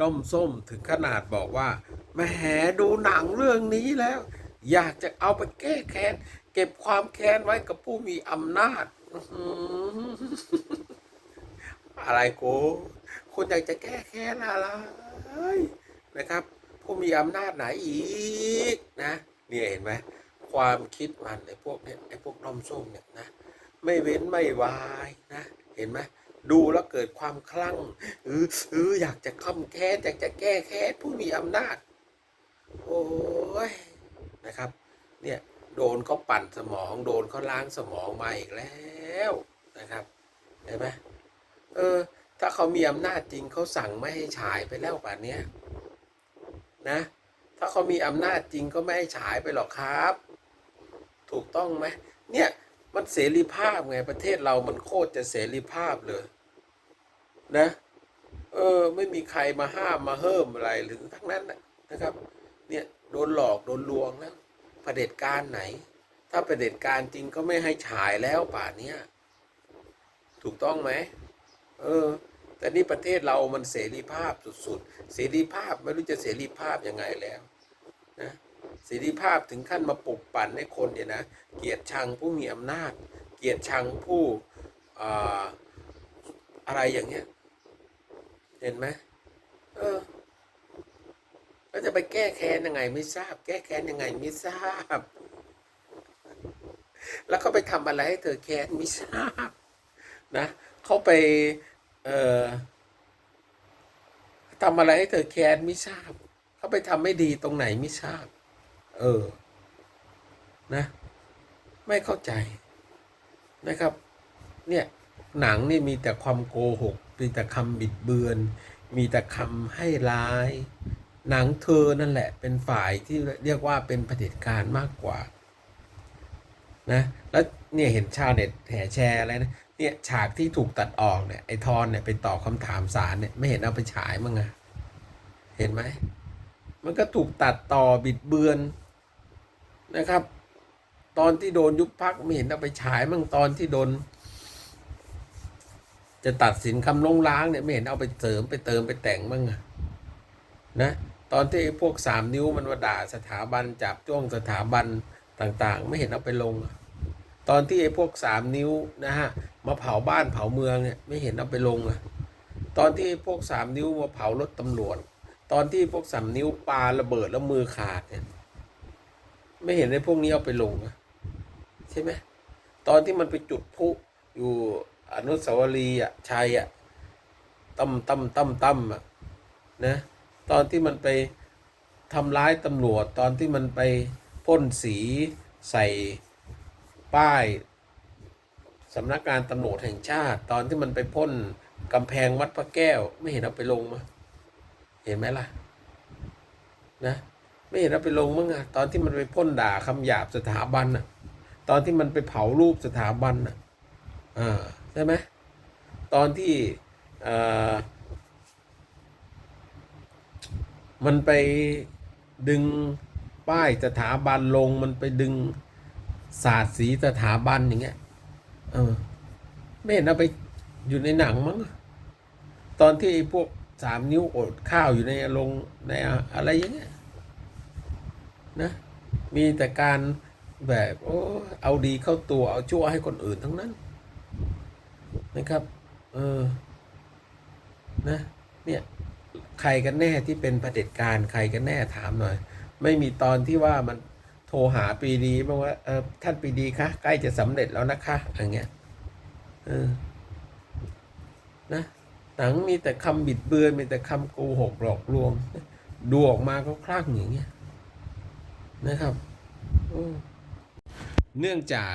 ด้อมส้มถึงขนาดบอกว่าแหมดูหนังเรื่องนี้แล้ว อยากจะเอาไปแก้แค้น เก็บความแค้นไว้กับผู้มีอำนาจ อะไรโกคุณอยากจะแก้แค้นอะไรนะครับ ผู้มีอำนาจไหนอีกนะเนี่ยเห็นไหมความคิดมันไอ้พวกเนี่ยไอ้พวกด้อมส้มเนี่ยนะ ไม่เว้นไม่วายนะ เห็นไหม ดูแล้วเกิดความคลั่งเออเอออยากจะคำแค้นอยากจะแก้แค้นผู้มีอำนาจ โอ้ยนะครับ เนี่ยโดนเขาปั่นสมอง โดนเขาล้างสมองมาอีกแล้วนะครับเห็นไหมเออ ถ้าเขามีอำนาจจริงเขาสั่งไม่ให้ฉายไปแล้วป่านนี้นะ ถ้าเขามีอำนาจจริงก็ไม่ให้ฉายไปหรอกครับ ถูกต้องไหมเนี่ยมันเสรีภาพไงประเทศเรามันโคตรจะเสรีภาพเลย นะ เออ ไม่มีใครมาห้ามมาเฮิมอะไรหรือทั้งนั้นนะครับ เนี่ยโดนหลอกโดนลวงแล้วเด็จการไหน ถ้าประเด็จการจริงก็ไม่ให้ฉายแล้วป่านเนี้ยถูกต้องไหมเออ แต่นี่ประเทศเรามันเสรีภาพสุดๆ เสรีภาพไม่รู้จะเสรีภาพยังไงแล้วนะเสรีภาพถึงขั้นมาปลุกปั่นให้คนเนี่ยนะเกียดชังผู้มีอำนาจ เกียดชังผู้ออะไรอย่างเงี้ย เห็นไหมเออแล้วจะไปแก้แค้นยังไงไม่ทราบ แก้แค้นยังไงไม่ทราบ แล้วเขาไปทำอะไรให้เธอแค้นไม่ทราบ นะเขาไป เอ่อทำอะไรให้เธอแค้นไม่ทราบเขาไปทำไม่ดีตรงไหนไม่ทราบ เออ นะ ไม่เข้าใจนะครับ เนี่ย หนังนี่มีแต่ความโกหก มีแต่คำบิดเบือน มีแต่คำให้ร้าย หนังเธอนั่นแหละเป็นฝ่ายที่เรียกว่าเป็นเผด็จการมากกว่านะแล้วเนี่ยเห็นชาวเน็ตแห่แชร์อะไรนะเนี่ยฉากที่ถูกตัดออกเนี่ยไอ้ทอนเนี่ยไปตอบคำถามสารเนี่ยไม่เห็นเอาไปฉายมั้งอะเห็นไหมมันก็ถูกตัดต่อบิดเบือนนะครับ ตอนที่โดนยุบพักไม่เห็นเอาไปฉายมั่งตอนที่โดน จะตัดสินคำลงล้างเนี่ยไม่เห็นเอาไปเสริมไปเติมไปแต่งมั่งอะนะตอนที่ไอ้พวกสามนิ้วมันมาด่าสถาบันจับจ้วงสถาบันต่างๆ ไม่เห็นเอาไปลง ตอนที่ไอ้พวกสามนิ้วนะฮะมาเผาบ้านเผาเมืองเนี่ยไม่เห็นเอาไปลงอะตอนที่ไอ้พวกสามนิ้วมาเผารถตำรวจ ตอนที่พวกสามนิ้วปาระเบิดแล้วมือขาดเนี่ยไม่เห็นไอ้พวกนี้เอาไปลงอะใช่ไหมตอนที่มันไปจุดพลุอยู่ อนุสาวรีย์อะชัยอะตั้มตั้มตั้มตั้มอะนะตอนที่มันไปทำร้ายตำรวจตอนที่มันไปพ่นสีใส่ป้ายสำนักงานตำรวจแห่งชาติ ตอนที่มันไปพ่นกำแพงวัดพระแก้ว ไม่เห็นเอาไปลงมาเห็นไหมล่ะนะไม่เห็นเอาไปลงมั้งอะตอนที่มันไปพ่นด่าคำหยาบสถาบันอะตอนที่มันไปเผารูปสถาบันอะอ่า ใช่ไหมตอนที่มันไปดึงป้ายสถาบันลงมันไปดึงศาสตร์สีสถาบันอย่างเงี้ยเออไม่เห็นเอาไปอยู่ในหนังมั้งตอนที่พวกสามนิ้วอดข้าวอยู่ในลงในอะไรอย่างเงี้ยนะมีแต่การแบบโอ้เอาดีเข้าตัวเอาชั่วให้คนอื่นทั้งนั้น นะครับ เออ นะ เนี่ย ใครกันแน่ที่เป็นเด็จการ ใครกันแน่ถามหน่อย ไม่มีตอนที่ว่ามันโทรหาปีดีบ้างว่า เออ ท่านปีดีคะ ใกล้จะสำเร็จแล้วนะคะอย่างเงี้ย เออ นะ หนังมีแต่คำบิดเบือน มีแต่คำโกหกหลอกลวง ดูออกมาก็คลั่งอย่างเงี้ย นะครับอืมเนื่องจาก